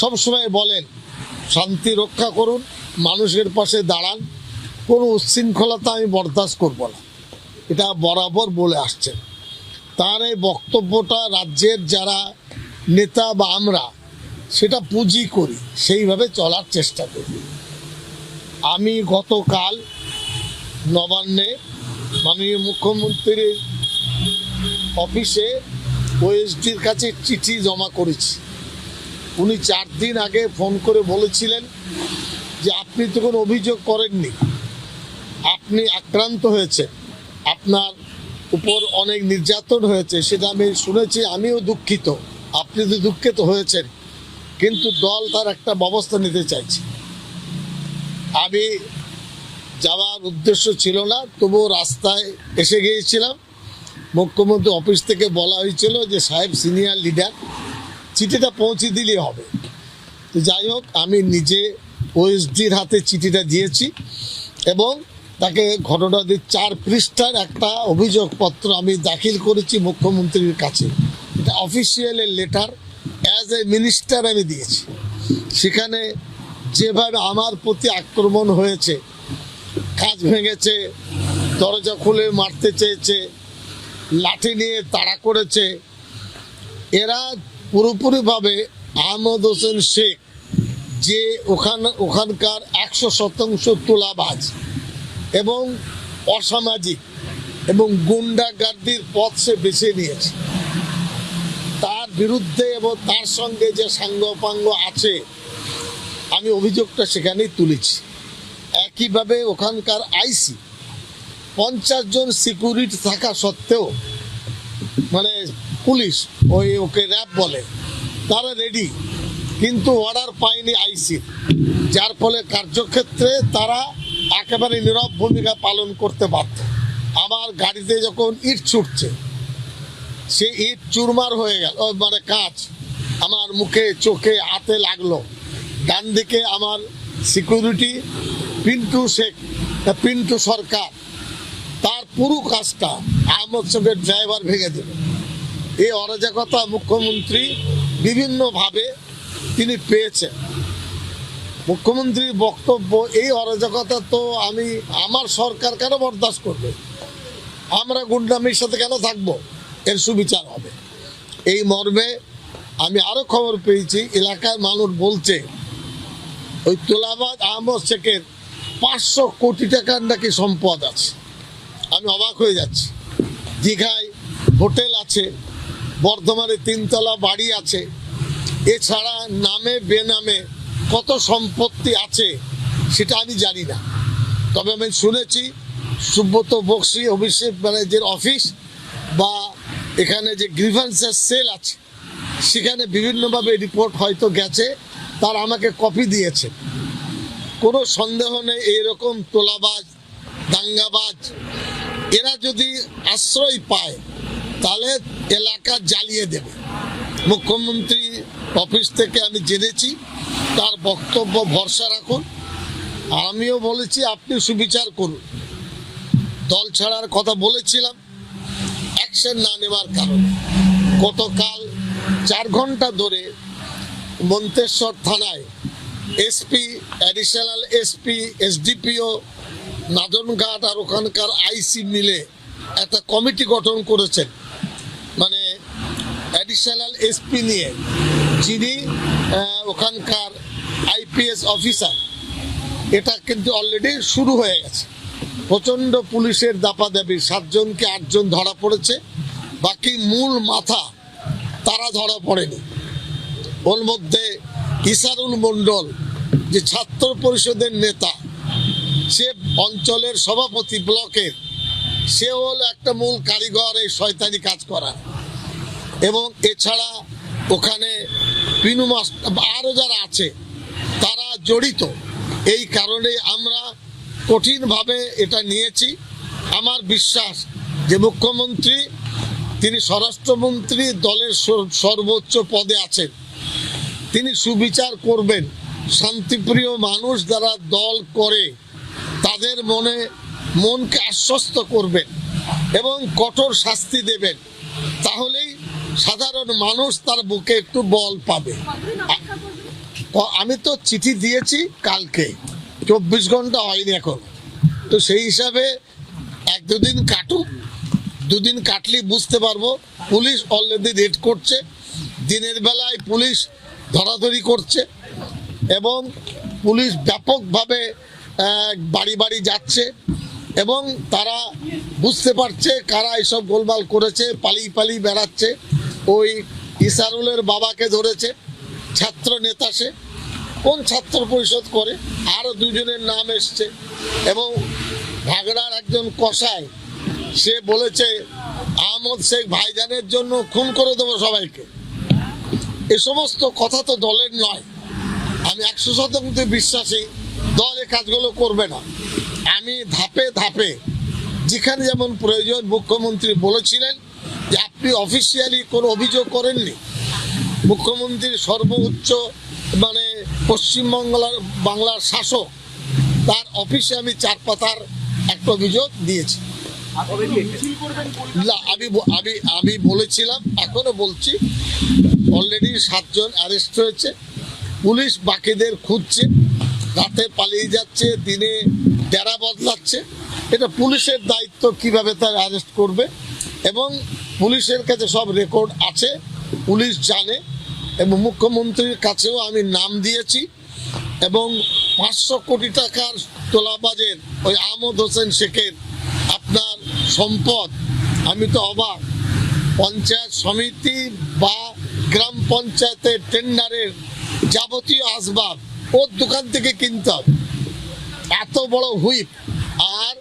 সবসময় বলেন, শান্তি রক্ষা করুন, মানুষের পাশে দাঁড়ান, কোনো উচ্ছৃঙ্খলতা আমি বরদাস্ত করব না। এটা বরাবর বলে আসছেন। তার এই বক্তব্যটা রাজ্যের যারা নেতা বা আমরা, সেটা পুঁজি করি, সেইভাবে চলার চেষ্টা করি। আমি গতকাল নবান্নে মাননীয় মুখ্যমন্ত্রীর অফিসে ওএসডির কাছে চিঠি জমা করেছি। উনি চার দিন আগে ফোন করে বলেছিলেন যে আপনি তো কোনো অভিযোগ করেননি। আপনি আক্রান্ত হয়েছে আপনার উপর অনেক নির্যাতন হয়েছে, সেটা আমি শুনেছি, আমিও দুঃখিত। আপনি তো দুঃখিত হয়েছেন, কিন্তু দল তার একটা ব্যবস্থা নিতে চাইছে। আমি যাওয়ার উদ্দেশ্য ছিল না, তবুও রাস্তায় এসে গিয়েছিলাম। মুখ্যমন্ত্রী অফিস থেকে বলা হয়েছিল যে সাহেব সিনিয়র লিডার চিঠিটা পৌঁছে দিলেই হবে। তো যাই হোক, আমি নিজে ওএসডির হাতে চিঠিটা দিয়েছি এবং তাকে ঘটনাটির চার পৃষ্ঠার একটা অভিযোগপত্র আমি দাখিল করেছি মুখ্যমন্ত্রীর কাছে। এটা অফিসিয়ালের লেটার অ্যাজ এ মিনিস্টার আমি দিয়েছি। সেখানে যেভাবে আমার প্রতি আক্রমণ হয়েছে কাজ ভেঙেছে, দরজা খুলে মারতে চেয়েছে, লাঠি নিয়ে তাড়া করেছে, এরা পুরোপুরিভাবে আহমদ হোসেন শেখ, যে ওখান ওখানকার একশো শতাংশ তোলাবাজ এবং অসামাজিক এবং গুন্ডাগার্দির পথ সে বেছে নিয়েছে। তার বিরুদ্ধে এবং তার সঙ্গে যে সাঙ্গপাঙ্গ আছে, আমি অভিযোগটা সেখানেই তুলেছি। একইভাবে ওখানকার আইসি পঞ্চাশ জন সিকিউরিটি থাকা সত্ত্বেও মানে পুলিশ ওই ওকে র্যাব বলে, তারা রেডি কিন্তু অর্ডার পায়নি আইসি যার ফলে কার্যক্ষেত্রে তারা একেবারে নীরব ভূমিকা পালন করতে বাধ্য। আমার গাড়িতে যখন ইট ছুটছে, সে ইট চুরমার হয়ে গেল মানে কাঁচ আমার মুখে, চোখে, হাতে লাগল। ডান দিকে আমার সিকিউরিটি পিন্টু শেখ পিন্টু সরকার, তার পুরো কাজটা আহমদ শেখের ড্রাইভার ভেঙে দিল। এই অরাজকতা মুখ্যমন্ত্রী বিভিন্নভাবে তিনি পেয়েছেন। মুখ্যমন্ত্রীর বক্তব্য, এই অরাজকতা তো আমি, আমার সরকার কেন বরদাস্ত করবে? আমরা গুন্ডামির সাথে কেন থাকব? এর সুবিচার হবে। এই মর্মে আমি আরও খবর পেয়েছি, এলাকার মানুষ বলছে, ওই তোলাবাদ আহমদ শেখের পাঁচশো কোটি টাকার নাকি সম্পদ আছে। আমি অবাক হয়ে যাচ্ছি। দীঘায় হোটেল আছে বর্ধমানে তিনতলা বাড়ি আছে। এছাড়া নামে বেনামে কত সম্পত্তি আছে সেটা আমি জানি না। তবে আমি শুনেছি সুব্রত বক্সি অভিষেক ব্যানার্জির অফিস বা এখানে যে গ্রিভান্সের সেল আছে, সেখানে বিভিন্নভাবে রিপোর্ট হয়তো গেছে, তার আমাকে কপি দিয়েছে। কোনো সন্দেহ নেই এইরকম তোলাবাজ, দাঙ্গাবাজ, এরা যদি আশ্রয় পায় তাহলে এলাকা জ্বালিয়ে দেবে। মুখ্যমন্ত্রী অফিস থেকে আমি জেনেছি, তার বক্তব্য ভরসা রাখুন। আমিও বলেছি, আপনি সুবিচার করুন। দল ছাড়ার কথা বলেছিলাম, অ্যাকশন না নেওয়ার কারণে। গতকাল চার ঘণ্টা ধরে মন্তেশ্বর থানায় SP additional SP, SDPO, Nadanghat আর ওখানকার আইসি মিলে একটা কমিটি গঠন করেছেন। অ্যাডিশনাল এসপি নিয়ে যিনি ওখানকার আইপিএস অফিসার, এটা কিন্তু অলরেডি শুরু হয়ে গেছে। প্রচণ্ড পুলিশের দাপাদাবি সাতজনকে আটজন ধরা পড়েছে, বাকি মূল মাথা তারা ধরা পড়েনি। ওর মধ্যে ইসারুল মণ্ডল, যে ছাত্র পরিষদের নেতা, সে অঞ্চলের সভাপতি ব্লকের সে হল একটা মূল কারিগর এই শয়তানি কাজ করা এবং এছাড়া ওখানে পিনু আরও যারা আছে, তারা জড়িত। এই কারণে আমরা কঠিনভাবে এটা নিয়েছি। আমার বিশ্বাস যে মুখ্যমন্ত্রী, তিনি স্বরাষ্ট্রমন্ত্রী দলের সর- সর্বোচ্চ পদে আছেন। তিনি সুবিচার করবেন। শান্তিপ্রিয় মানুষ যারা দল করে, তাদের মনে, মনকে আশ্বস্ত করবেন এবং কঠোর শাস্তি দেবেন। তাহলেই সাধারণ মানুষ তার বুকে একটু বল পাবে। আমি তো চিঠি দিয়েছি কালকে। চব্বিশ ঘণ্টা হয়নি এখন। তো সেই হিসাবে এক দুদিন কাটুক দুদিন কাটলেই বুঝতে পারব পুলিশ অলরেডি রেড করছে। দিনের বেলায় পুলিশ ধরাধরি করছে এবং পুলিশ ব্যাপকভাবে বাড়ি বাড়ি যাচ্ছে এবং তারা বুঝতে পারছে কারা এসব গোলমাল করেছে পালিয়ে পালিয়ে বেড়াচ্ছে। ওই ইসারুলের বাবাকে ধরেছে, ছাত্র নেতা সে, কোন ছাত্র পরিষদ করে আরও দুজনের নাম এসছে। এবং ভাগড়ার একজন কসাই, সে বলেছে, আহমদ শেখ ভাইজানের জন্য খুন করে দেবো সবাইকে। এ সমস্ত কথা তো দলের নয়। আমি একশো শতাংশ বিশ্বাসী, দল এ কাজগুলো করবে না। আমি ধাপে ধাপে, যেখানে যেমন প্রয়োজন, মুখ্যমন্ত্রী বলেছিলেন আপনি অফিসিয়ালি কোনো অভিযোগ করেননি? মুখ্যমন্ত্রীর সর্বোচ্চ মানে পশ্চিমবাংলার, বাংলার শাসক, তার অফিসে আমি চার পাতার একটা অভিযোগ দিয়েছি। আমি আমি আমি বলেছিলাম, এখনও বলছি অলরেডি সাতজন অ্যারেস্ট হয়েছে, পুলিশ বাকিদের খুঁজছে, রাতে পালিয়ে যাচ্ছে, দিনে ডেরা বদলাচ্ছে, এটা পুলিশের দায়িত্ব কীভাবে তার অ্যারেস্ট করবে, এবং পুলিশের কাছে সব রেকর্ড আছে, পুলিশ জানে এবং মুখ্যমন্ত্রীর কাছেও আমি নাম দিয়েছি এবং পাঁচশো কোটি টাকার তোলাবাজের ওই আহমদ হোসেন শেখের আপনার সম্পদ, আমি তো অবাক। পঞ্চায়েত সমিতি বা গ্রাম পঞ্চায়েতের টেন্ডারের যাবতীয় আসবাব ওর দোকান থেকে কিনতে এত বড় হুইপ। আর